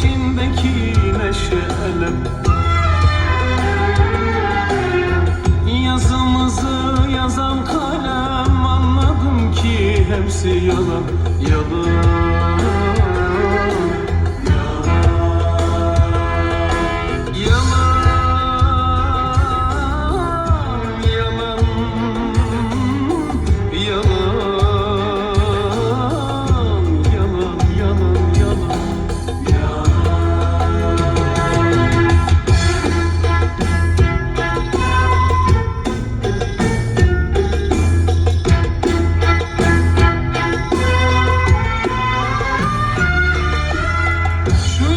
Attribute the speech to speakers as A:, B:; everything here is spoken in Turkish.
A: içimdeki neşele Yazımızı yazan kalem anladım ki hepsi yalan, yalan. Sure.